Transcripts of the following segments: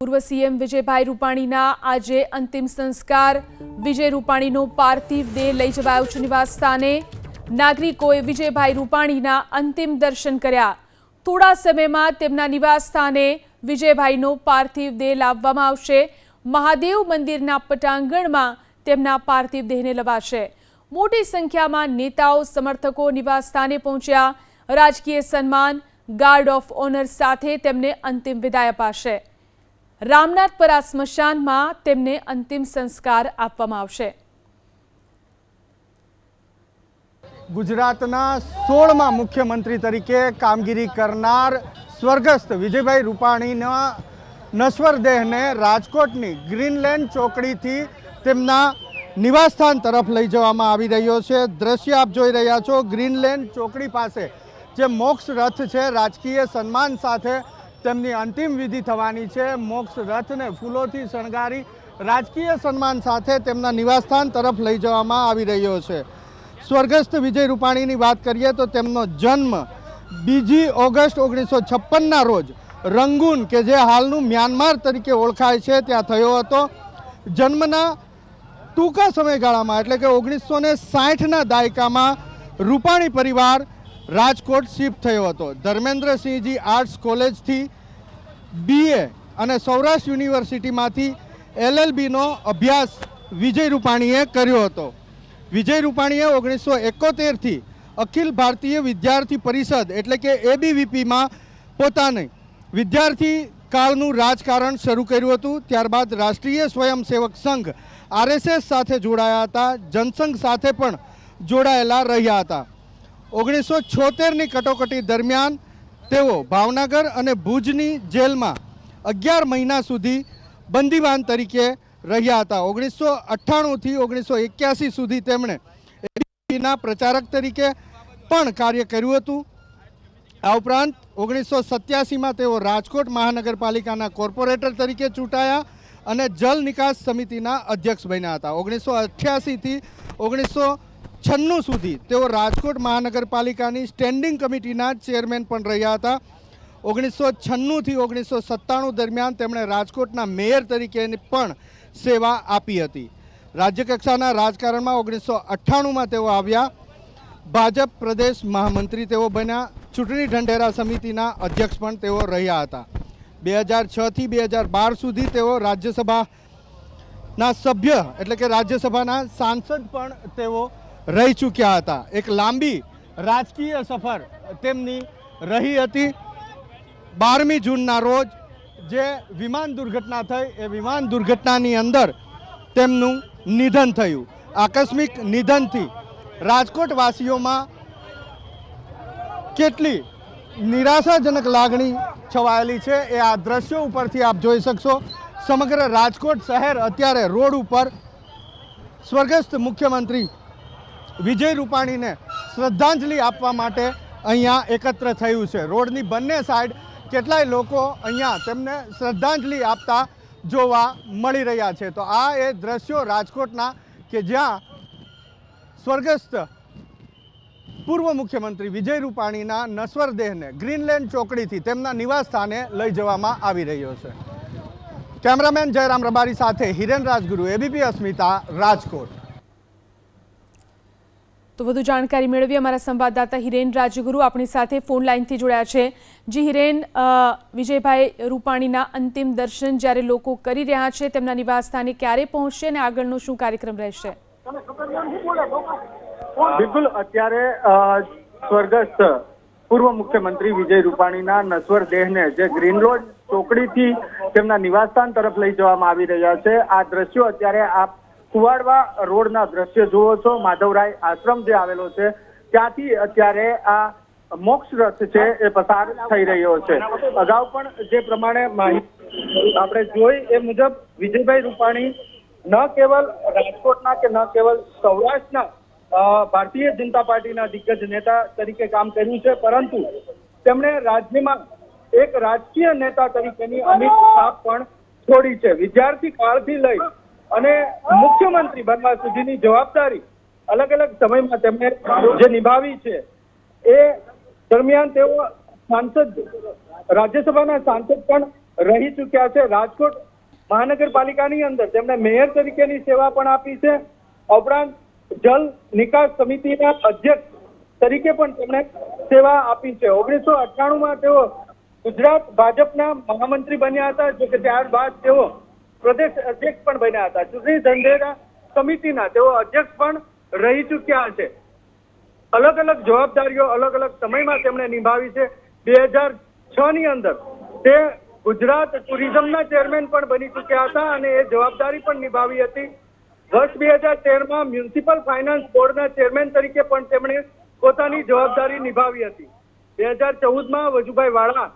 પૂર્વ સીએમ વિજયભાઈ રૂપાણીના આજે અંતિમ સંસ્કાર. વિજય રૂપાણીનો પાર્થિવ દેહ લઈ જવાયો છે નિવાસ સ્થાને. નાગરિકોએ વિજયભાઈ રૂપાણીના અંતિમ દર્શન કર્યા. થોડા સમયમાં તેમના નિવાસ સ્થાને વિજયભાઈનો પાર્થિવ દેહ લાવવામાં આવશે. મહાદેવ મંદિરના પટાંગણમાં તેમના પાર્થિવ દેહને લવાશે. મોટી સંખ્યામાં નેતાઓ, સમર્થકો નિવાસ સ્થાને પહોંચ્યા. રાજકીય સન્માન, ગાર્ડ ઓફ ઓનર સાથે તેમને અંતિમ વિદાય અપાશે. રામનાથપરા સ્મશાનમાં તેમને અંતિમ સંસ્કાર આપવામાં આવશે. ગુજરાતના સોળમાં મુખ્યમંત્રી તરીકે કામગીરી કરનાર સ્વર્ગસ્થ વિજયભાઈ રૂપાણીના નશ્વર દેહને રાજકોટની ગ્રીનલેન્ડ ચોકડીથી તેમના નિવાસસ્થાન તરફ લઈ જવામાં આવી રહ્યો છે. દ્રશ્ય આપ જોઈ રહ્યા છો, ગ્રીનલેન્ડ ચોકડી પાસે જે મોક્ષ રથ છે, રાજકીય સન્માન સાથે તેમની અંતિમ વિધિ થવાની છે. મોક્ષ રથને ફૂલોથી શણગારી રાજકીય સન્માન સાથે તેમના નિવાસસ્થાન તરફ લઈ જવામાં આવી રહ્યો છે. સ્વર્ગસ્થ વિજય રૂપાણીની વાત કરીએ તો તેમનો જન્મ બીજી ઓગસ્ટ ઓગણીસો છપ્પનના રોજ રંગૂન, કે જે હાલનું મ્યાનમાર તરીકે ઓળખાય છે, ત્યાં થયો હતો. જન્મના ટૂંકા સમયગાળામાં, એટલે કે ઓગણીસો ને સાઠના દાયકામાં, રૂપાણી પરિવાર રાજકોટ શિફ્ટ થયો હતો. ધર્મેન્દ્રસિંહજી આર્ટ્સ કોલેજથી બીએ અને સૌરાષ્ટ્ર યુનિવર્સિટીમાંથી એલએલબીનો અભ્યાસ વિજય રૂપાણીએ કર્યો હતો. વિજય રૂપાણીએ ઓગણીસો એકોતેરથી અખિલ ભારતીય વિદ્યાર્થી પરિષદ એટલે કે એબીવીપીમાં પોતાને વિદ્યાર્થી કાળનું રાજકારણ શરૂ કર્યું હતું. ત્યારબાદ રાષ્ટ્રીય સ્વયંસેવક સંઘ આરએસએસ સાથે જોડાયા હતા. જનસંઘ સાથે પણ જોડાયેલા રહ્યા હતા. ઓગણીસો છોતેરની કટોકટી દરમિયાન તેઓ ભાવનગર અને ભુજની જેલમાં અગિયાર મહિના સુધી બંદીવાન તરીકે રહ્યા હતા. ઓગણીસો અઠ્ઠાણુંથી ઓગણીસો એક્યાસી સુધી તેમણે ABP પ્રચારક તરીકે પણ કાર્ય કર્યું હતું. આ ઉપરાંત ઓગણીસો સત્યાસીમાં તેઓ રાજકોટ મહાનગરપાલિકાના કોર્પોરેટર તરીકે ચૂંટાયા અને જલ નિકાસ સમિતિના અધ્યક્ષ બન્યા હતા. ઓગણીસો અઠ્યાસીથી ઓગણીસો છન્નું સુધી તેઓ રાજકોટ મહાનગરપાલિકાની સ્ટેન્ડિંગ કમિટીના ચેરમેન પણ રહ્યા હતા. ઓગણીસો છન્નુંથી ઓગણીસો સત્તાણું દરમિયાન તેમણે રાજકોટના મેયર તરીકેની પણ સેવા આપી હતી. રાજ્યકક્ષાના રાજકારણમાં ઓગણીસો અઠ્ઠાણુંમાં તેઓ આવ્યા. ભાજપ પ્રદેશ મહામંત્રી તેઓ બન્યા. ચૂંટણી ઢંઢેરા સમિતિના અધ્યક્ષ પણ તેઓ રહ્યા હતા. બે હજાર છથી બે હજાર બાર સુધી તેઓ રાજ્યસભાના સભ્ય, એટલે કે રાજ્યસભાના સાંસદ પણ તેઓ રહી ચૂક્યા હતા. એક લાંબી રાજકીય સફર તેમની રહી હતી. બારમી જૂનના રોજ જે વિમાન દુર્ઘટના થઈ, એ વિમાન દુર્ઘટનાની અંદર તેમનું નિધન થયું. આકસ્મિક નિધનથી રાજકોટવાસીઓમાં કેટલી નિરાશાજનક લાગણી છવાયેલી છે એ આ દ્રશ્યો ઉપરથી આપ જોઈ શકશો. સમગ્ર રાજકોટ શહેર અત્યારે રોડ ઉપર સ્વર્ગસ્થ મુખ્યમંત્રી વિજય રૂપાણીને શ્રદ્ધાંજલિ આપવા માટે અહીંયા એકત્ર થયું છે. રોડની બંને સાઈડ કેટલાય લોકો અહીંયા તેમને શ્રદ્ધાંજલિ આપતા જોવા મળી રહ્યા છે. તો આ એ દ્રશ્યો રાજકોટના કે જ્યાં સ્વર્ગસ્થ પૂર્વ મુખ્યમંત્રી વિજય રૂપાણીના નશ્વર દેહને ગ્રીનલેન્ડ ચોકડીથી તેમના નિવાસ સ્થાને લઈ જવામાં આવી રહ્યો છે. કેમેરામેન જયરામ રબારી સાથે હિરેન રાજગુરુ એબીપી અસ્મિતા, રાજકોટ. તો વધુ જાણકારી મેળવી અમારા સંવાદદાતા હિરેન રાજગુરુ આપણી સાથે ફોન લાઇનથી જોડાયા છે. જી હિરેન વિજયભાઈ રૂપાણીના અંતિમ દર્શન જ્યારે લોકો કરી રહ્યા છે, તેમના નિવાસસ્થાને ક્યારે પહોંચશે અને આગળનો શું કાર્યક્રમ રહેશે? બિલકુલ, અત્યારે સ્વર્ગસ્થ પૂર્વ મુખ્યમંત્રી વિજય રૂપાણીના નશ્વર દેહને જે ગ્રીન રોડ ચોકડીથી તેમના નિવાસસ્થાન તરફ લઈ જવામાં આવી રહ્યા છે. આ દ્રશ્યો અત્યારે આપ કુવાડવા રોડના દ્રશ્ય જુઓ છો. માધવરાય આશ્રમ જે આવેલો છે, ત્યાંથી અત્યારે આ મોક્ષ રથ છે એ પસાર થઈ રહ્યો છે. અગાઉ પણ જે પ્રમાણે માહિતી આપણે જોઈ એ મુજબ વિજયભાઈ રૂપાણી ન કેવલ રાજકોટના કે ન કેવલ સૌરાષ્ટ્રના ભારતીય જનતા પાર્ટીના દિગ્ગજ નેતા તરીકે કામ કર્યું છે, પરંતુ તેમણે રાજ્યમાં એક રાજકીય નેતા તરીકેની અમિત છાપ પણ છોડી છે. વિદ્યાર્થી કાળથી લઈ અને મુખ્યમંત્રી બનવા સુધીની જવાબદારી અલગ અલગ સમયમાં તેમણે જે નિભાવી છે, એ દરમિયાન તેઓ સાંસદ, રાજ્યસભાના સાંસદ પણ રહી ચૂક્યા છે. રાજકોટ મહાનગરપાલિકાની અંદર તેમણે મેયર તરીકેની સેવા પણ આપી છે. ઉપરાંત જલ નિકાસ સમિતિના અધ્યક્ષ તરીકે પણ તેમણે સેવા આપી છે. ઓગણીસો અઠ્ઠાણુંમાં તેઓ ગુજરાત ભાજપના મહામંત્રી બન્યા હતા જો કે ત્યારબાદ તેઓ પ્રદેશ અધ્યક્ષ પણ બન્યા હતા. ચૂંટણી ઢંઢેરા સમિતિના તેઓ અધ્યક્ષ પણ રહી ચૂક્યા છે. અલગ અલગ જવાબદારીઓ અલગ અલગ સમયમાં તેમણે નિભાવી છે. બે હજાર છ ની અંદર તે ગુજરાત ટુરિઝમના ચેરમેન પણ બની ચૂક્યા હતા અને એ જવાબદારી પણ નિભાવી હતી. વર્ષ બે હજાર તેરમાં મ્યુનિસિપલ ફાઇનાન્સ બોર્ડના ચેરમેન તરીકે પણ તેમણે પોતાની જવાબદારી નિભાવી હતી. બે હજાર ચૌદમાં વજુભાઈ વાળા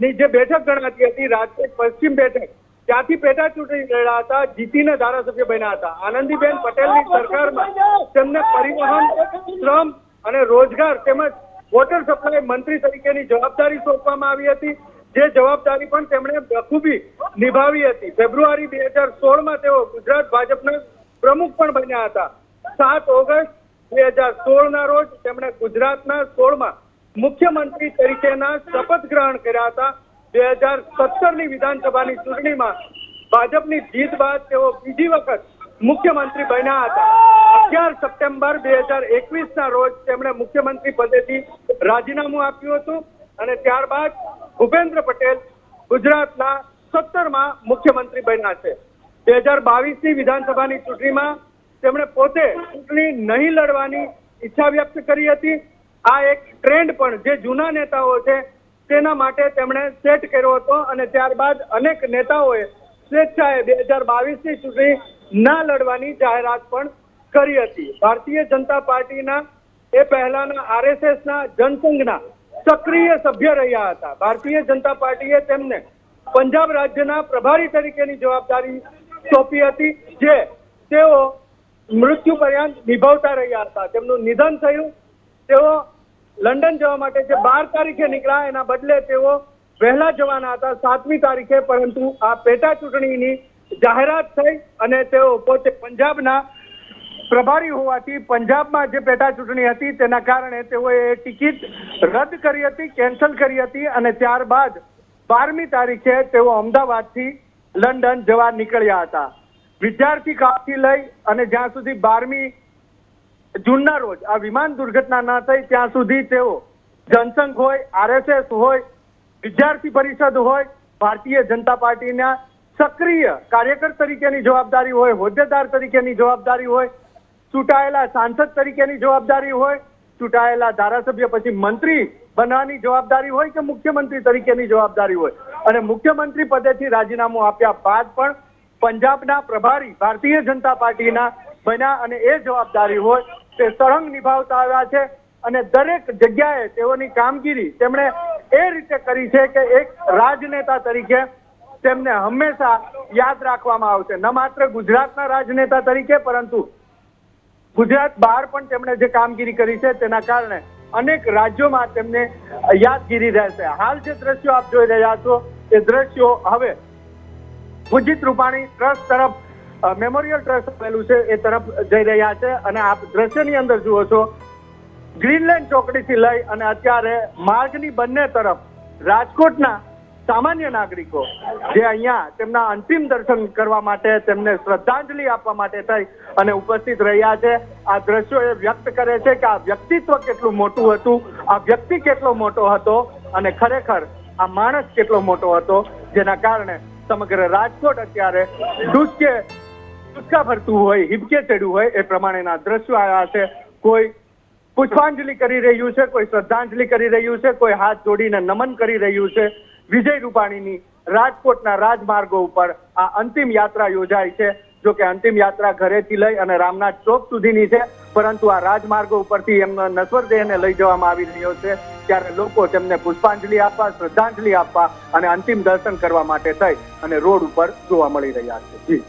તેઓની જે બેઠક ગણાતી હતી, રાજકોટ પશ્ચિમ બેઠક, ત્યાંથી પેટા ચૂંટણી લડ્યા હતા, જીતીને ધારાસભ્ય બન્યા હતા. આનંદીબેન પટેલની સરકારમાં તેમને પરિવહન, શ્રમ અને રોજગાર તેમજ વોટર સપ્લાય મંત્રી તરીકેની જવાબદારી સોંપવામાં આવી હતી. જે જવાબદારી પણ તેમણે બખૂબી નિભાવી હતી. ફેબ્રુઆરી બે હજાર સોળમાં તેઓ ગુજરાત ભાજપના પ્રમુખ પણ બન્યા હતા. સાત ઓગસ્ટ બે હજાર સોળના રોજ તેમણે ગુજરાતના સોળમાં મુખ્યમંત્રી તરીકેના શપથ ગ્રહણ કર્યા હતા. બે હજાર સત્તરની વિધાનસભાની ચૂંટણીમાં ભાજપની જીત બાદ તેઓ બીજી વખત મુખ્યમંત્રી બન્યા હતા. અગિયાર સપ્ટેમ્બર બે હજાર એકવીસના રોજ તેમણે મુખ્યમંત્રી પદેથી રાજીનામું આપ્યું હતું અને ત્યારબાદ ભૂપેન્દ્ર પટેલ ગુજરાતના સત્તરમાં મુખ્યમંત્રી બન્યા છે. બે હજાર બાવીસની વિધાનસભાની ચૂંટણીમાં તેમણે પોતે ચૂંટણી નહીં લડવાની ઈચ્છા વ્યક્ત કરી હતી. આ એક ટ્રેન્ડ પણ જે જૂના નેતાઓ છે, તેના માટે તેમણે સેટ કર્યો હતો અને ત્યારબાદ અનેક નેતાઓએ સ્વેચ્છાએ બે હજાર બાવીસની ચૂંટણી ના લડવાની જાહેરાત પણ કરી હતી. ભારતીય જનતા પાર્ટીના એ પહેલાના આરએસએસના જનસંઘના સક્રિય સભ્ય રહ્યા હતા. ભારતીય જનતા પાર્ટીએ તેમને પંજાબ રાજ્યના પ્રભારી તરીકેની જવાબદારી સોંપી હતી, જે તેઓ મૃત્યુ પર્યંત નિભાવતા રહ્યા હતા. તેમનું નિધન થયું તેઓ લંડન જવા માટે જે બાર તારીખે નીકળ્યા, એના બદલે તેઓ વહેલા જવાના હતા, સાતમી તારીખે, પરંતુ આ પેટા ચૂંટણીની જાહેરાત થઈ અને તેઓ પોતે પંજાબના પ્રભારી હોવાથી પંજાબમાં જે પેટા ચૂંટણી હતી, તેના કારણે તેઓએ ટિકિટ રદ કરી હતી, કેન્સલ કરી હતી અને ત્યારબાદ બારમી તારીખે તેઓ અમદાવાદથી લંડન જવા નીકળ્યા હતા. વિદ્યાર્થી કાળથી લઈ અને જ્યાં સુધી બારમી જૂનના રોજ આ વિમાન દુર્ઘટના ના થઈ ત્યાં સુધી તેઓ જનસંઘ હોય, આરએસએસ હોય, વિદ્યાર્થી પરિષદ હોય, ભારતીય જનતા પાર્ટીના સક્રિય કાર્યકર તરીકેની જવાબદારી હોય, હોદ્દેદાર તરીકેની જવાબદારી હોય, ચૂંટાયેલા સાંસદ તરીકેની જવાબદારી હોય, ચૂંટાયેલા ધારાસભ્ય પછી મંત્રી બનવાની જવાબદારી હોય કે મુખ્યમંત્રી તરીકેની જવાબદારી હોય. અને મુખ્યમંત્રી પદેથી રાજીનામું આપ્યા બાદ પણ પંજાબના પ્રભારી ભારતીય જનતા પાર્ટીના બન્યા અને એ જવાબદારી હોય તે સળંગ નિભાવતા આવ્યા છે અને દરેક જગ્યાએ તેઓની કામગીરી તેમણે એ રીતે કરી છે કે એક રાજનેતા તરીકે તેમને હંમેશા યાદ રાખવામાં આવશે. ન માત્ર ગુજરાતના રાજનેતા તરીકે, પરંતુ ગુજરાત બહાર પણ તેમણે જે કામગીરી કરી છે તેના કારણે અનેક રાજ્યોમાં તેમને યાદગીરી રહેશે. હાલ જે દ્રશ્યો આપ જોઈ રહ્યા છો, એ દ્રશ્યો હવે પૂજિત રૂપાણી ટ્રસ્ટ તરફ મેમોરિયલ ટ્રસ્ટ આવેલું છે, એ તરફ જઈ રહ્યા છે અને આપ દ્રશ્યની અંદર જુઓ છો ગ્રીનલેન્ડ ચોકડીથી લઈ અને અત્યારે માર્ગની બંને તરફ રાજકોટના સામાન્ય નાગરિકો જે અહીંયા તેમના અંતિમ દર્શન કરવા માટે તેમને શ્રદ્ધાંજલિ આપવા માટે થઈ અને ઉપસ્થિત રહ્યા છે. આ દ્રશ્યો એ વ્યક્ત કરે છે કે આ વ્યક્તિત્વ કેટલું મોટું હતું, આ વ્યક્તિ કેટલો મોટો હતો અને ખરેખર આ માણસ કેટલો મોટો હતો, જેના કારણે સમગ્ર રાજકોટ અત્યારે ડુસકે ડુસકા ભરતું હોય, હિબકે ચડ્યું હોય, એ પ્રમાણેના દ્રશ્યો આવ્યા છે. કોઈ પુષ્પાંજલિ કરી રહ્યું છે, કોઈ શ્રદ્ધાંજલિ કરી રહ્યું છે, કોઈ હાથ જોડીને નમન કરી રહ્યું છે. વિજય રૂપાણીની રાજકોટના રાજમાર્ગો ઉપર આ અંતિમ યાત્રા યોજાઈ છે. જો કે અંતિમ યાત્રા ઘરેથી લઈ અને રામનાથ ચોક સુધીની છે, પરંતુ આ રાજમાર્ગો ઉપરથી એમના નશ્વર દેહને લઈ જવામાં આવી રહ્યો છે. ત્યારે લોકો તેમને પુષ્પાંજલિ આપવા, શ્રદ્ધાંજલિ આપવા અને અંતિમ દર્શન કરવા માટે થઈ અને રોડ ઉપર જોવા મળી રહ્યા છે. જી.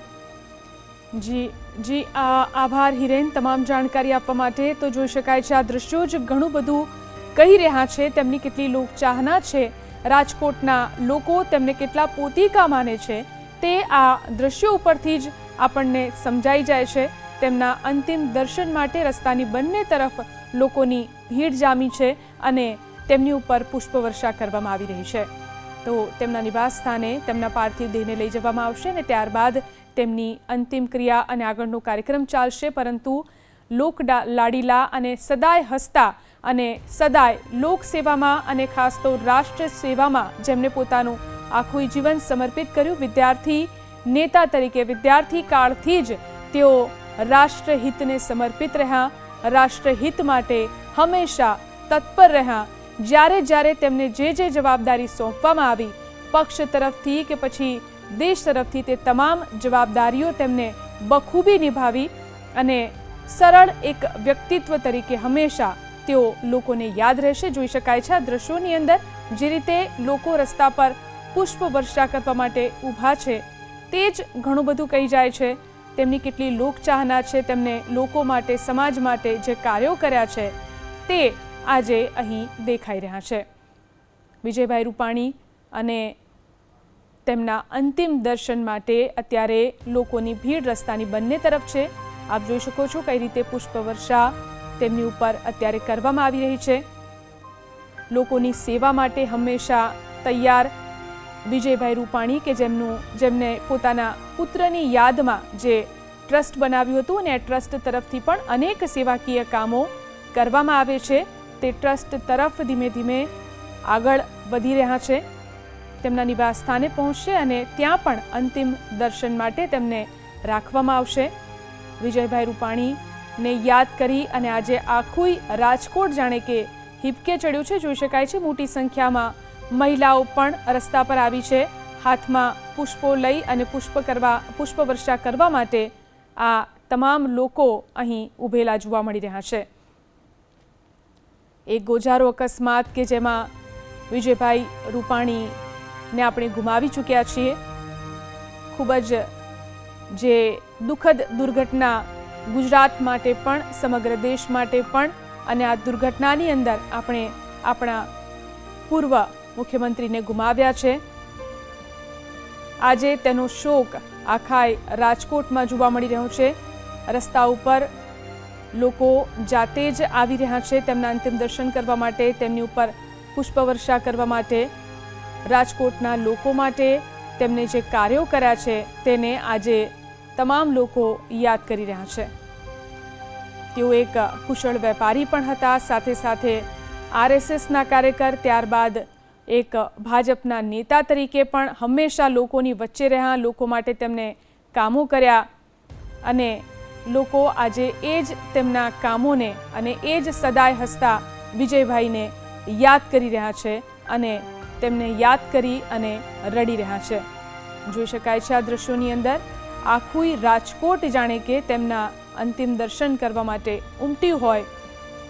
જી જી આભાર હિરેન, તમામ જાણકારી આપવા માટે. તો જોઈ શકાય છે આ દ્રશ્યો જ ઘણું બધું કહી રહ્યા છે. તેમની કેટલી લોકચાહના છે. રાજકોટના લોકો તેમને કેટલા પોતીકા માને છે. તે આ દ્રશ્યો ઉપરથી જ આપણને સમજાઈ જાય છે. તેમના અંતિમ દર્શન માટે રસ્તાની બંને તરફ લોકોની ભીડ જામી છે અને તેમની ઉપર પુષ્પવર્ષા કરવામાં આવી રહી છે. તો તેમના નિવાસ સ્થાને તેમના પાર્થિવ દેહને લઈ જવામાં આવશે અને ત્યારબાદ તેમની અંતિમ ક્રિયા અને આગળનો કાર્યક્રમ ચાલશે, પરંતુ લોક લાડીલા અને સદાય હસતા અને સદાય લોકસેવામાં અને ખાસ તો રાષ્ટ્ર સેવામાં જેમને પોતાનું આખું જીવન સમર્પિત કર્યું, વિદ્યાર્થી નેતા તરીકે, વિદ્યાર્થી કાળથી જ તેઓ રાષ્ટ્રહિતને સમર્પિત રહ્યા રાષ્ટ્રહિત માટે હંમેશા તત્પર રહ્યા. જ્યારે જ્યારે તેમને જે જે જવાબદારી સોંપવામાં આવી, પક્ષ તરફથી કે પછી દેશ તરફથી તે તમામ જવાબદારીઓ તેમને બખૂબી નિભાવી અને સરળ એક વ્યક્તિત્વ તરીકે હંમેશા તેઓ લોકોને યાદ રહેશે. જોઈ શકાય છે આ દ્રશ્યોની અંદર જે રીતે લોકો રસ્તા પર પુષ્પ વર્ષા કરવા માટે ઊભા છે તે જ ઘણું બધું કહી જાય છે. તેમની કેટલી લોકચાહના છે, તેમને લોકો માટે, સમાજ માટે જે કાર્યો કર્યા છે તે આજે અહીં દેખાઈ રહ્યા છે. વિજયભાઈ રૂપાણી અને તેમના અંતિમ દર્શન માટે અત્યારે લોકોની ભીડ રસ્તાની બંને તરફ છે. આપ જોઈ શકો છો કઈ રીતે પુષ્પવર્ષા તેમની ઉપર અત્યારે કરવામાં આવી રહી છે. લોકોની સેવા માટે હંમેશા તૈયાર વિજયભાઈ રૂપાણી કે જેમનું, જેમને પોતાના પુત્રની યાદમાં જે ટ્રસ્ટ બનાવ્યું હતું અને આ ટ્રસ્ટ તરફથી પણ અનેક સેવાકીય કામો કરવામાં આવે છે. તે ટ્રસ્ટ તરફ ધીમે ધીમે આગળ વધી રહ્યા છે. તેમના નિવાસ સ્થાને પહોંચશે અને ત્યાં પણ અંતિમ દર્શન માટે તેમને રાખવામાં આવશે. વિજયભાઈ રૂપાણીને યાદ કરી અને આજે આખું રાજકોટ જાણે કે હિપકે ચડ્યું છે, જોઈ શકાય છે. મોટી સંખ્યામાં મહિલાઓ પણ રસ્તા પર આવી છે. હાથમાં પુષ્પો લઈ અને પુષ્પ કરવા, પુષ્પ વર્ષા કરવા માટે આ તમામ લોકો અહીં ઊભેલા જોવા મળી રહ્યા છે. એક ગોજારો અકસ્માત કે જેમાં વિજયભાઈ રૂપાણીને આપણે ગુમાવી ચૂક્યા છીએ. ખૂબ જ જે દુઃખદ દુર્ઘટના ગુજરાત માટે પણ, સમગ્ર દેશ માટે પણ અને આ દુર્ઘટનાની અંદર આપણે આપણા પૂર્વ મુખ્યમંત્રીને ગુમાવ્યા છે. આજે તેનો શોક આખાય રાજકોટમાં જોવા મળી રહ્યો છે. રસ્તા ઉપર લોકો જાતે જ આવી રહ્યા છે તેમના અંતિમ દર્શન કરવા માટે, તેમની ઉપર પુષ્પવર્ષા કરવા માટે. રાજકોટના લોકો માટે તેમને જે કાર્યો કર્યા છે તેને આજે તમામ લોકો યાદ કરી રહ્યા છે. તેઓ એક કુશળ વેપારી પણ હતા, સાથે સાથે આરએસએસના કાર્યકર, ત્યારબાદ એક ભાજપના નેતા તરીકે પણ હંમેશા લોકોની વચ્ચે રહ્યા, લોકો માટે તેમને કામો કર્યા અને લોકો આજે એ જ તેમના કામોને અને એ જ સદાય હસતા વિજયભાઈને યાદ કરી રહ્યા છે અને તેમને યાદ કરી અને રડી રહ્યા છે. જોઈ શકાય છે આ દ્રશ્યોની અંદર આખું રાજકોટ જાણે કે તેમના અંતિમ દર્શન કરવા માટે ઉમટ્યું હોય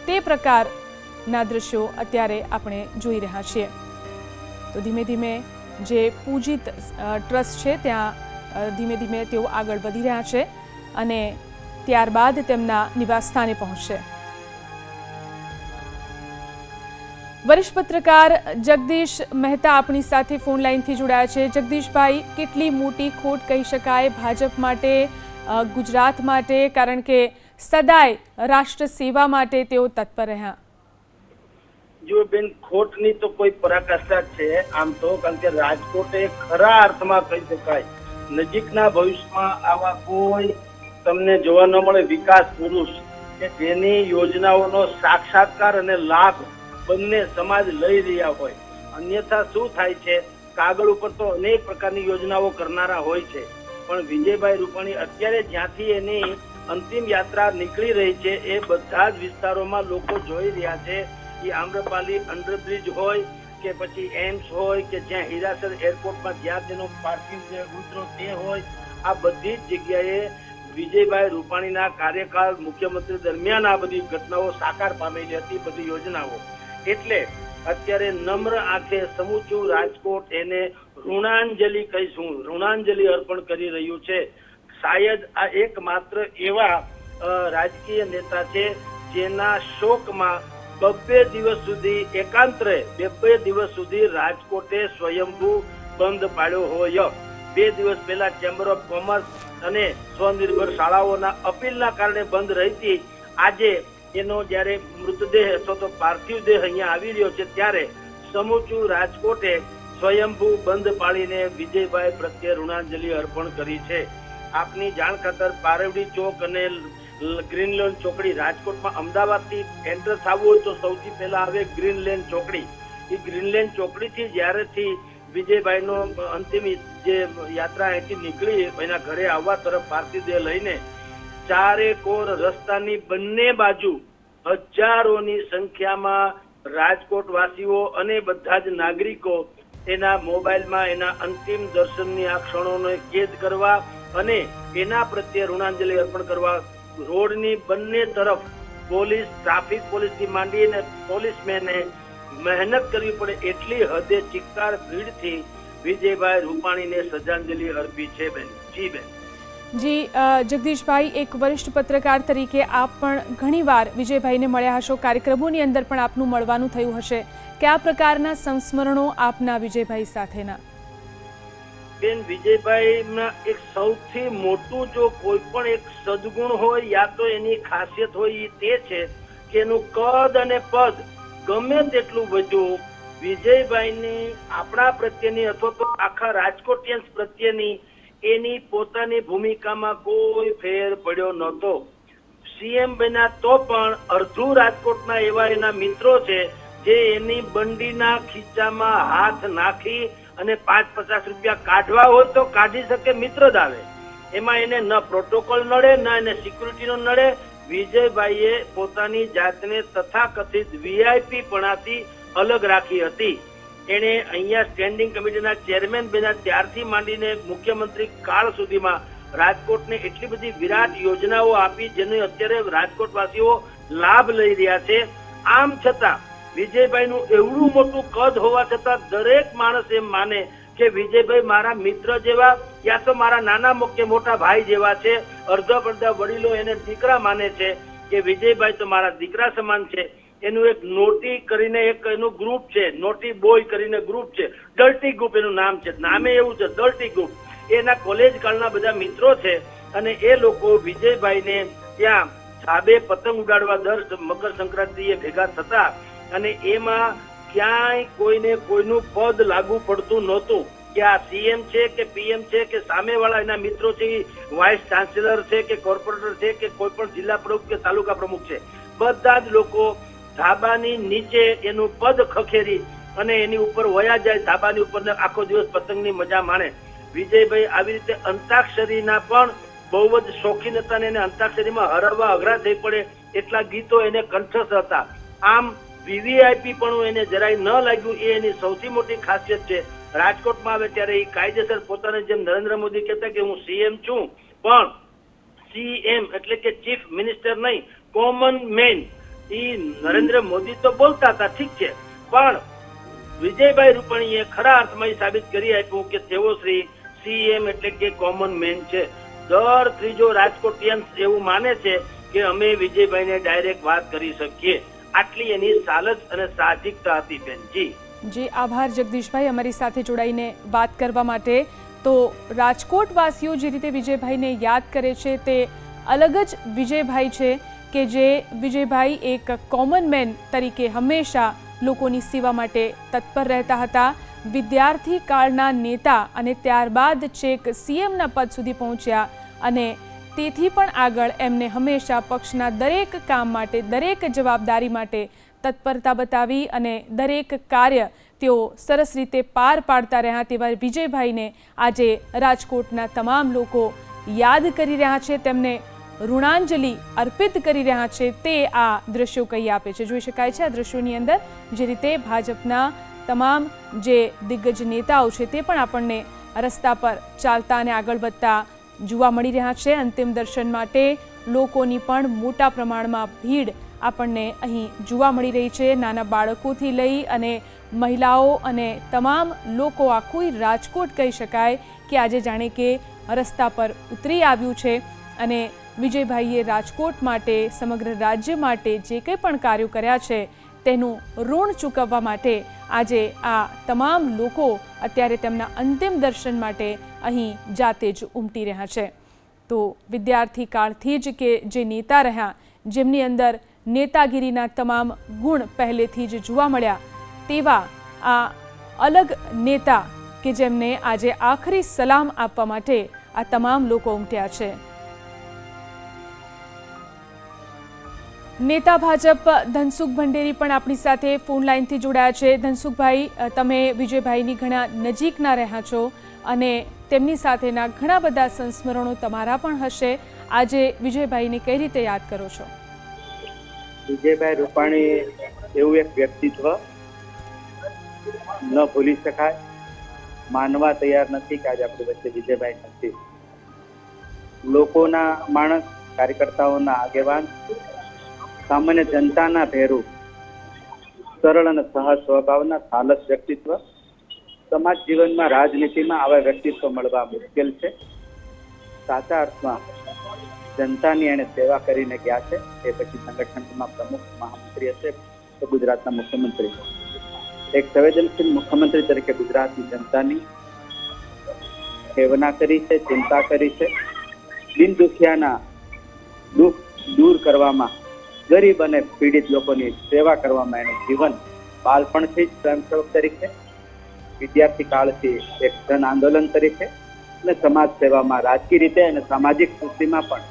તે પ્રકારના દ્રશ્યો અત્યારે આપણે જોઈ રહ્યા છીએ. તો ધીમે ધીમે જે પૂજિત ટ્રસ્ટ છે ત્યાં ધીમે ધીમે તેઓ આગળ વધી રહ્યા છે અને ત્યારબાદ તેમના નિવાસસ્થાને પહોંચશે. વરિષ્ઠ પત્રકાર જગદીશ મહેતા આપણી સાથે ફોન લાઈનથી જોડાયા છે. જગદીશભાઈ, કેટલી મોટી ખોટ કહી શકાય ભાજપ માટે ગુજરાત માટે? કારણ કે સદાય રાષ્ટ્ર સેવા માટે તેઓ તત્પર રહ્યા. જો બેન, ખોટની તો કોઈ પરાકાષ્ઠા છે. આમ તો કારણ કે રાજકોટ એ ખરા અર્થમાં કહી શકાય, નજીકના ભવિષ્યમાં આવા કોઈ તમને જોવા ન મળે વિકાસ પુરુષ કે જેની યોજનાઓનો સાક્ષાત્કાર અને લાભ બંને સમાજ લઈ રહ્યા હોય. અન્યથા શું થાય છે? કાગળ ઉપર તો અનેક પ્રકારની યોજનાઓ કરનારા હોય છે. પણ વિજયભાઈ રૂપાણી અત્યારે જ્યાંથી એની અંતિમ યાત્રા નીકળી રહી છે, એ બધા જ વિસ્તારોમાં લોકો જોઈ રહ્યા છે એ આમ્રપાલી અંડરબ્રિજ હોય કે પછી એમ્સ હોય કે જ્યાં હીરાસર એરપોર્ટમાં જ્યાં તેનો પાર્કિંગ ઉતરો તે હોય, આ બધી જ જગ્યાએ વિજયભાઈ રૂપાણીના કાર્યકાળ મુખ્યમંત્રી દરમિયાન આ બધી ઘટનાઓ સાકાર પામેલી હતી, બધી યોજનાઓ. એટલે અત્યારે નમ્ર આંખે સમૂચું રાજકોટ એને ઋણાંજલિ કહીશું. ઋણાંજલિ અર્પણ કરી રહ્યું છે. શાયદ આ એકમાત્ર એવા રાજકીય નેતા છે જેના શોકમાં બબ્બે દિવસ સુધી એકાંતરે, બબ્બે દિવસ સુધી રાજકોટે સ્વયંભૂ બંધ પાડ્યો હોય. બે દિવસ પહેલા ચેમ્બર ઓફ કોમર્સ અને સ્વનિર્ભર શાળાઓના અપીલના કારણે બંધ રહી આજે એનો જ્યારે મૃતદેહ અથવા તો પાર્થિવ દેહ અહીંયા આવી રહ્યો છે, ત્યારે સમૂચું રાજકોટે સ્વયંભૂ બંધ પાડીને વિજયભાઈ પ્રત્યે ઋણાંજલિ અર્પણ કરી છે. આપની જાણ ખાતર પારવડી ચોક અને ગ્રીનલેન્ડ ચોકડી રાજકોટમાં અમદાવાદથી એન્ટર થવું હોય તો સૌથી પહેલા આવે ગ્રીનલેન્ડ ચોકડી. એ ગ્રીનલેન્ડ ચોકડીથી જ્યારેથી વિજયભાઈનો અંતિમ જે યાત્રા અહીંથી નીકળી એના ઘરે આવવા તરફ પાર્થિવ દેહ લઈને ચારે કોર રસ્તાની બંને બાજુ હજારોની સંખ્યામાં રાજકોટ વાસીઓ અને બધા જ નાગરિકો એના મોબાઈલમાં એના અંતિમ દર્શનની આ ક્ષણોને કેદ કરવા અને એના પ્રત્યે ઋણાંજલિ અર્પણ કરવા રોડની બંને તરફ પોલીસ, ટ્રાફિક પોલીસથી માંડીને પોલીસમેને મહેનત કરવી પડે એટલી હદે ચિક્કાર ભીડથી વિજયભાઈ રૂપાણીને શ્રદ્ધાંજલિ અર્પી છે બેન. જી બેન. જી જગદીશભાઈ, એક વરિષ્ઠ પત્રકાર તરીકે આપ પણ ઘણીવાર વિજયભાઈને મળ્યા હશો. કાર્યક્રમોની અંદર પણ આપનું મળવાનું થયું હશે. કયા પ્રકારના સંસ્મરણો આપના વિજયભાઈ સાથેના? બેન વિજયભાઈ એક સૌથી મોટું જો કોઈ પણ એક સદગુણ હોય યા તો એની ખાસિયત હોય એ તે છે કે એનું કદ અને પદ ગમે તેટલું વધુ, વિજયભાઈની આપણા પ્રત્યેની અથવા તો આખા રાજકોટિયન્સ પ્રત્યેની એની પોતાની ભૂમિકામાં કોઈ ફેર પડ્યો નહોતો. સીએમ બન્યા તો પણ અડધું રાજકોટના એવા એના મિત્રો છે જે એની બંડીના ખીચામાં હાથ નાખી અને પાંચ પચાસ રૂપિયા કાઢવા હોય તો કાઢી શકે મિત્ર જ આવે એમાં એને ન પ્રોટોકોલ નડે, ન એને સિક્યુરિટીનો નડે. વિજયભાઈએ પોતાની જાતને તથાકથિત વીઆઈપી પણાથી અલગ રાખી હતી. એણે અહીંયા સ્ટેન્ડિંગ કમિટીના ચેરમેન બન્યા. ત્યારથી માંડીને મુખ્યમંત્રી કાળ સુધીમાં રાજકોટને એટલી બધી વિરાટ યોજનાઓ આપી, જેનો અત્યારે રાજકોટવાસીઓ લાભ લઈ રહ્યા છે. આમ છતાં વિજયભાઈનું એવડું મોટું કદ હોવા છતાં દરેક માણસ એમ માને કે વિજયભાઈ મારા મિત્ર જેવા યા તો મારા નાના કે મોટા ભાઈ જેવા છે. અડધા પડધા વડીલો એને દીકરા માને છે કે વિજયભાઈ તો મારા દીકરા સમાન છે. એનું એક નોટી કરીને એક એનું ગ્રુપ છે, નોટી બોય કરીને ગ્રુપ છે ડર્ટી ગ્રુપ એનું નામ છે, નામે એવું છે ડર્ટી ગ્રુપ એના કોલેજ કાળના બધા મિત્રો છે અને એ લોકો વિજયભાઈને ત્યાં સાબે પતંગ ઉડાડવા દર મકર સંક્રાંતિએ ભેગા થતા અને એમાં ક્યાંય કોઈને કોઈનું પદ લાગુ પડતું નહોતું. કે આ સીએમ છે કે પીએમ છે કે સામેવાળા એના મિત્રો છે, વાઇસ ચાન્સેલર છે કે કોર્પોરેટર છે કે કોઈ પણ જિલ્લા પ્રમુખ કે તાલુકા પ્રમુખ છે. બધા જ લોકો ધાબાની નીચે એનું પદ ખખેરી અને એની ઉપર વયા જાય, ધાબાની ઉપર આખો દિવસ પતંગની મજા માણે. વિજયભાઈ આવી રીતે અંતાક્ષરીના પણ બહુ જ શોખીન હતા અને અંતાક્ષરીમાં હરવા અઘરા થઈ પડે એટલા ગીતો એને કંઠસ્થ હતા. આમ વીવીઆઈપી પણ એને જરાય ન લાગ્યું, એ એની સૌથી મોટી ખાસિયત છે. રાજકોટમાં આવે ત્યારે એ કાયદેસર પોતાને જેમ નરેન્દ્ર મોદી કહેતા કે હું સીએમ છું, પણ સીએમ એટલે કે ચીફ મિનિસ્ટર નહીં કોમન મેન ઈ નરેન્દ્ર મોદી તો બોલતા હતા, ઠીક છે. પણ વિજયભાઈ રૂપાણીએ ખરા અર્થમાં સાબિત કરી આપ્યું કે તેઓ શ્રી સીએમ એટલે કે કોમન મેન છે. દર ત્રીજો રાજકોટિયન્સ એવું માને છે કે અમે વિજયભાઈને ડાયરેક્ટ વાત કરી શકીએ. આટલી એની સાલસ અને સાહજિકતા હતી, બેનજી. જી, આભાર, જગદીશભાઈ. અમારી સાથે જોડાઈને વાત કરવા માટે તો રાજકોટ વાસીઓ જે રીતે વિજયભાઈને યાદ કરે છે તે અલગ જ વિજયભાઈ છે. કે જે વિજયભાઈ એક કોમન મેન તરીકે હંમેશા લોકોની સેવા માટે તત્પર રહેતા હતા. વિદ્યાર્થી કાળના નેતા અને ત્યારબાદ છેક સીએમના પદ સુધી પહોંચ્યા અને તેથી પણ આગળ એમને હંમેશા પક્ષના દરેક કામ માટે, દરેક જવાબદારી માટે તત્પરતા બતાવી અને દરેક કાર્ય તેઓ સરસ રીતે પાર પાડતા રહ્યા તેવા વિજયભાઈને આજે રાજકોટના તમામ લોકો યાદ કરી રહ્યા છે. તેમને ઋણાંજલિ અર્પિત કરી રહ્યા છે તે આ દ્રશ્યો કહી આપે છે. જોઈ શકાય છે આ દ્રશ્યોની અંદર જે રીતે ભાજપના તમામ જે દિગ્ગજ નેતાઓ છે તે પણ આપણને રસ્તા પર ચાલતા અને આગળ વધતા જોવા મળી રહ્યા છે. અંતિમ દર્શન માટે લોકોની પણ મોટા પ્રમાણમાં ભીડ આપણને અહીં જોવા મળી રહી છે. નાના બાળકોથી લઈ અને મહિલાઓ અને તમામ લોકો આખું રાજકોટ કહી શકાય કે આજે જાણે કે રસ્તા પર ઉતરી આવ્યું છે અને વિજયભાઈએ રાજકોટ માટે, સમગ્ર રાજ્ય માટે જે કંઈ પણ કાર્યો કર્યા છે, તેનું ઋણ ચૂકવવા માટે આજે આ તમામ લોકો અત્યારે તેમના અંતિમ દર્શન માટે અહીં જાતે જ ઉમટી રહ્યા છે. તો વિદ્યાર્થી કાળથી જ કે જે નેતા રહ્યા, જેમની અંદર નેતાગીરીના તમામ ગુણ પહેલેથી જ જોવા મળ્યા, તેવા આ અલગ નેતા કે જેમને આજે આખરી સલામ આપવા માટે આ તમામ લોકો ઉમટ્યા છે. નેતા ભાજપ ધનસુખ ભંડેરી પણ આપણી સાથે ફોન લાઈનથી જોડાયા છે. ધનસુખભાઈ તમે વિજયભાઈની ઘણા નજીકના રહ્યા છો અને તેમની સાથેના ઘણા બધા સંસ્મરણો તમારા પણ હશે. આજે વિજયભાઈને કઈ રીતે યાદ કરો છો? વિજયભાઈ રૂપાણી એવું એક વ્યક્તિત્વ. ન ભૂલી શકાય. માનવા તૈયાર નથી કે આજે આપણી વચ્ચે વિજયભાઈ નથી. લોકોના માણસ, કાર્યકર્તાઓના આગેવાન સામાન્ય જનતાના ભેરું. સરળ અને સહજ સ્વભાવના સાલસ વ્યક્તિત્વ. સમાજ જીવનમાં રાજનીતિમાં આવા વ્યક્તિત્વ મળવા મુશ્કેલ છે. સાચા અર્થમાં જનતાની એને સેવા કરીને ગયા છે. એ પછી સંગઠનમાં પ્રમુખ મહામંત્રી હશે તો ગુજરાતના મુખ્યમંત્રી. એક સંવેદનશીલ મુખ્યમંત્રી તરીકે ગુજરાતની જનતાની સેવના કરી છે, ચિંતા કરી છે. દિન દુખિયાના દુઃખ દૂર કરવામાં ગરીબ અને પીડિત લોકોની સેવા કરવામાં એનું જીવન બાળપણથી જ સ્વયંસેવક તરીકે, વિદ્યાર્થી કાળથી એક જન આંદોલન તરીકે અને સમાજ સેવામાં રાજકીય રીતે અને સામાજિક સૃષ્ટિમાં પણ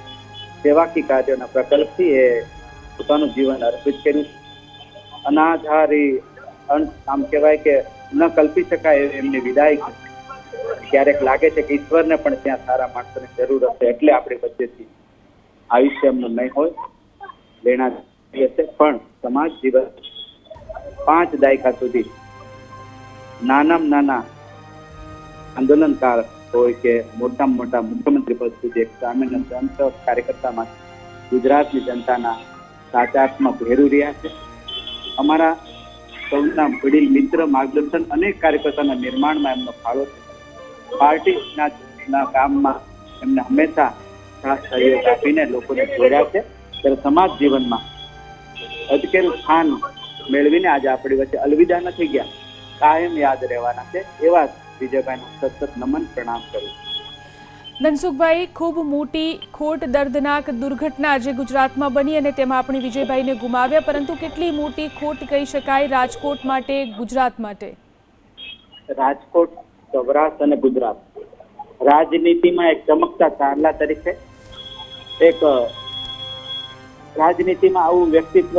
સેવાકી કાર્યોના પ્રકલ્પથી એ પોતાનું જીવન અર્પિત કર્યું. અનાધારી અંત આમ કહેવાય કે ન કલ્પી શકાય એમની વિદાય ક્યારેક લાગે છે કે ઈશ્વરને પણ ત્યાં સારા માણસોની જરૂર હશે એટલે આપણી વચ્ચેથી આયુષ્ય એમનું નહીં હોય લેણા હશે પણ સમાજ જીવન પાંચ દાયકા સુધી નાનામાં નાના આંદોલનકાર હોય કે મોટામાં મોટા મુખ્યમંત્રી પદ સુધી એક સામાન્ય કાર્યકર્તામાં ગુજરાતની જનતાના સાચા અર્થમાં ભેરું રહ્યા છે. અમારા સૌના વડીલ, મિત્ર, માર્ગદર્શન અનેક કાર્યકર્તાના નિર્માણમાં એમનો ફાળો છે. પાર્ટીના કામમાં એમને હંમેશા સહયોગ આપીને લોકોને જોડ્યા છે. ત્યારે સમાજ જીવનમાં અટકેલું સ્થાન મેળવીને આજે આપણી વચ્ચે અલવિદા નથી ગયા. કાયમ યાદ રહેવાના છે એવા વિજયભાઈનું સતત નમન પ્રણામ કરું ધનસુખભાઈ ખૂબ મોટી ખોટ દર્દનાક દુર્ઘટના આજે ગુજરાતમાં બની અને તેમાં આપણે વિજયભાઈને ગુમાવ્યા પરંતુ કેટલી મોટી ખોટ કહી શકાય રાજકોટ માટે ગુજરાત માટે? રાજકોટ સૌરાષ્ટ્ર અને ગુજરાત. રાજનીતિમાં એક ચમકતા ચાંદલા તરીકે એક રાજનીતિમાં આવું વ્યક્તિત્વ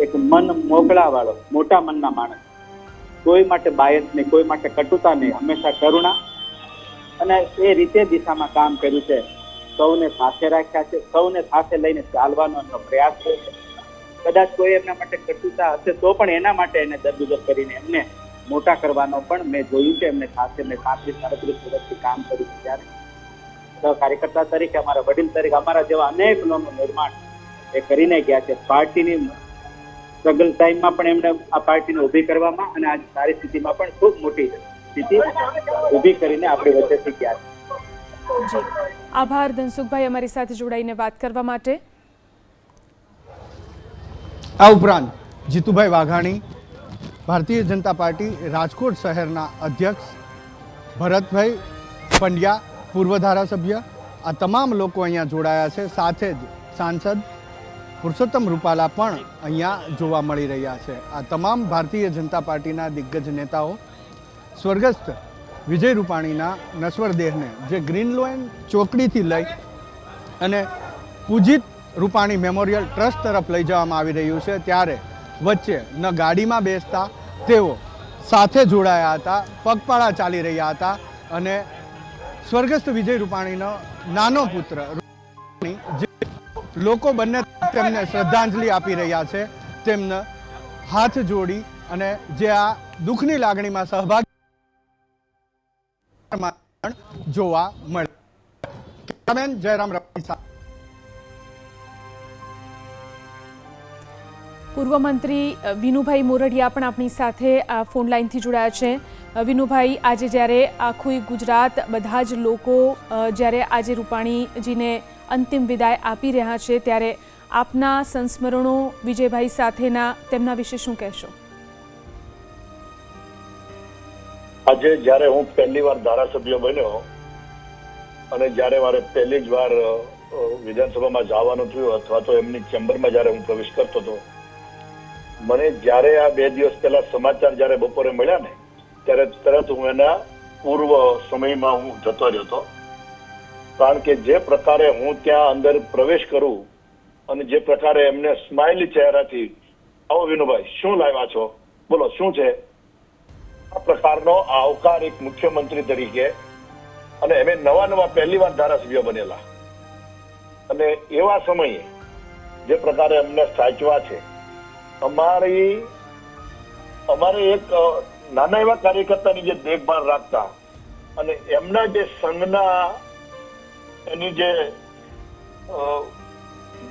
એક મન મોકળા વાળો મોટા મનના માણસ. કોઈ માટે બાયસ નહીં, કોઈ માટે કટુતા નહીં, હંમેશા કરુણા. અને એ રીતે દિશામાં કામ કર્યું છે. સૌને સાથે રાખ્યા છે, સૌને સાથે લઈને ચાલવાનો એમનો પ્રયાસ કર્યો છે. કદાચ કોઈ એમના માટે કટુતા હશે, તો પણ એના માટે એને દરગુજર કરીને એમને મોટા કરવાનો પણ મેં જોયું છે. એમને સાથે મેં પાંત્રીસ સાડત્રીસ વર્ષથી કામ કર્યું છે ત્યારે. કાર્યકર્તા તરીકે, અમારા વડીલ તરીકે, અમારા જેવા અનેક લોકોનું નિર્માણ એ કરીને ગયા છે. પાર્ટીની સ્ટ્રગલ ટાઈમમાં પણ એમણે આ પાર્ટીને ઊભી કરવામાં અને આજ સારી સ્થિતિમાં પણ ખૂબ મોટી સ્થિતિ ઊભી કરીને આપણી વચ્ચેથી ગયા છે. જી. આભાર ધનસુખભાઈ અમારી સાથે જોડાઈને વાત કરવા માટે. આ ઉપરાંત જીતુભાઈ વાઘાણી ભારતીય જનતા પાર્ટી રાજકોટ શહેરના અધ્યક્ષ ભરતભાઈ પંડ્યા પૂર્વ ધારાસભ્ય આ તમામ લોકો અહીંયા જોડાયા છે. સાથે જ સાંસદ પુરુષોત્તમ રૂપાલા પણ અહીંયા જોવા મળી રહ્યા છે. આ તમામ ભારતીય જનતા પાર્ટીના દિગ્ગજ નેતાઓ, સ્વર્ગસ્થ વિજય રૂપાણીના નશ્વર દેહને જે ગ્રીન લોન ચોકડીથી લઈ અને પૂજિત રૂપાણી મેમોરિયલ ટ્રસ્ટ તરફ લઈ જવામાં આવી રહ્યું છે, ત્યારે વચ્ચે ન ગાડીમાં બેસતા તેઓ સાથે જોડાયા હતા, પગપાળા ચાલી રહ્યા હતા અને સ્વર્ગસ્થ વિજય રૂપાણીનો નાનો પુત્ર જે લોકો બંને તેમને શ્રદ્ધાંજલિ આપી રહ્યા છે, તેમને હાથ જોડી અને જે આ દુઃખની લાગણીમાં સહભાગી જોવા મળે. કેમેરામેન જયરામ સાથે. પૂર્વ મંત્રી વિનુભાઈ મોરડિયા પણ આપણી સાથે આ ફોન લાઈનથી જોડાયા છે. વિનુભાઈ, આજે જ્યારે આખું ગુજરાત બધા જ લોકો જ્યારે આજે રૂપાણીજીને અંતિમ વિદાય આપી રહ્યા છે ત્યારે આપના સંસ્મરણો વિજયભાઈ સાથેના તેમના વિશે શું કહેશો? આજે જ્યારે હું પહેલી વાર ધારાસભ્ય બન્યો અને જ્યારે મારે પહેલી જ વાર વિધાનસભામાં જવાનું થયું અથવા તો એમની ચેમ્બરમાં જ્યારે હું પ્રવેશ કરતો હતો, મને જ્યારે આ બે દિવસ પહેલા સમાચાર જ્યારે બપોરે મળ્યા ને, ત્યારે તરત હું એના પૂર્વ સમયમાં હું જતો રહ્યો હતો. કારણ કે જે પ્રકારે હું ત્યાં અંદર પ્રવેશ કરું અને જે પ્રકારે એમને સ્માઇલી ચહેરાથી, આવો વિનુભાઈ, શું લાવ્યા છો? બોલો, શું છે? આ પ્રકારનો આવકાર એક મુખ્યમંત્રી તરીકે અને એમે નવા નવા પહેલી વાર ધારાસભ્ય બનેલા. અને એવા સમયે જે પ્રકારે અમને સાચવા છે, અમારી, અમારે એક નાના એવા કાર્યકર્તાની જે દેખભાળ રાખતા અને એમના જે સંઘના એની જે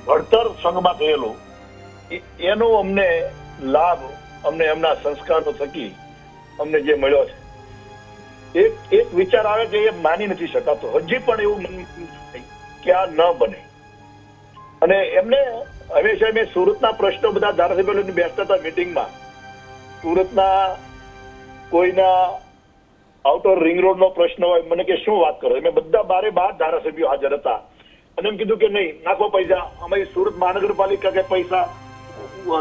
ભણતર સંઘમાં થયેલું એનો અમને લાભ, અમને એમના સંસ્કારો થકી અમને જે મળ્યો છે. એક એક વિચાર આવે છે એ માની નથી શકાતો. હજી પણ એવું કે આ ન બને. અને એમને હંમેશા મેં સુરતના પ્રશ્નો બધા ધારાસભ્યો બેસતા હતા મિટિંગમાં. સુરતના કોઈના આઉટર રિંગ રોડ નો પ્રશ્ન હોય, મને કે શું વાત કરો? મેં બધા બારે બાર ધારાસભ્યો હાજર હતા. અને એમ કીધું કે નહીં, નાખો પૈસા. અમારી સુરત મહાનગરપાલિકા કે પૈસા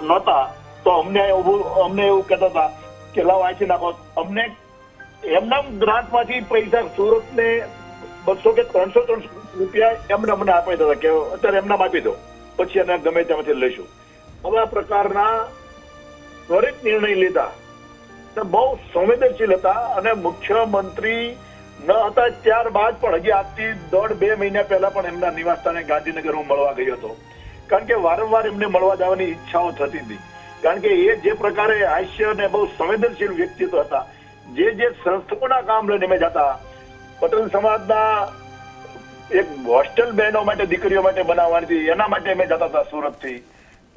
નહોતા, તો અમને એવું અમને એવું કહેતા હતા કે લાવ અહીંથી નાખો. અમને એમના ગ્રાન્ટમાંથી પૈસા સુરતને બસો કે ત્રણસો ત્રણસો રૂપિયા એમને અમને આપી દેતા કે અત્યારે એમને આપી દો. પછી એને ગમે ત્યાંથી લઈશું. આવા પ્રકારના ત્વરિત નિર્ણય લીધા. બહુ સંવેદનશીલ હતા અને મુખ્યમંત્રી ન હતા ત્યારબાદ પણ હજી આજથી દોઢ બે મહિના પહેલા પણ એમના નિવાસસ્થાને ગાંધીનગર હું મળવા ગયો હતો. કારણ કે વારંવાર એમને મળવા જવાની ઈચ્છાઓ થતી હતી. કારણ કે એ જે પ્રકારે હાસ્ય અને બહુ સંવેદનશીલ વ્યક્તિત્વ હતા. જે જે સંસ્થાઓના કામ લઈને મેં જતા. પટેલ સમાજના એક હોસ્ટેલ બહેનો માટે, દીકરીઓ માટે બનાવવાની હતી. એના માટે અમે જતા હતા સુરતથી.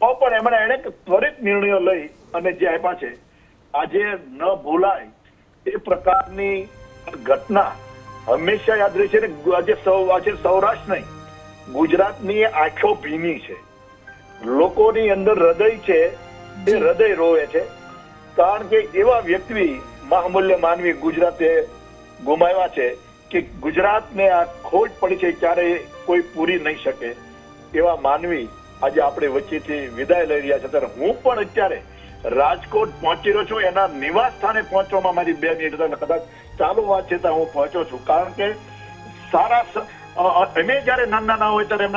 તો પણ એમણે એને ત્વરિત નિર્ણયો લઈ અને જે આપ્યા છે આજે ન ભૂલાય એ પ્રકારની ઘટના હંમેશા યાદ રહેશે ને આજે આજે સૌરાષ્ટ્ર નહીં ગુજરાતની આંખો ભીની છે. લોકોની અંદર હૃદય છે એ હૃદય રોવે છે. કારણ કે એવા વ્યક્તિ મહામૂલ્ય માનવી ગુજરાતે ગુમાવ્યા છે કે ગુજરાતને આ ખોટ પડી છે ત્યારે કોઈ પૂરી નહીં શકે. એવા માનવી આજે આપણે વચ્ચેથી વિદાય લઈ રહ્યા છે. ત્યારે હું પણ અત્યારે રાજકોટ પહોંચી રહ્યો છું. એના નિવાસ સ્થાને પહોંચવામાં મારી બે મિનિટ કદાચ ચાલુ વાત છે હું પહોંચ્યો છું. કારણ કે સારા અમે જયારે નાના નાના હોય ત્યારે એમના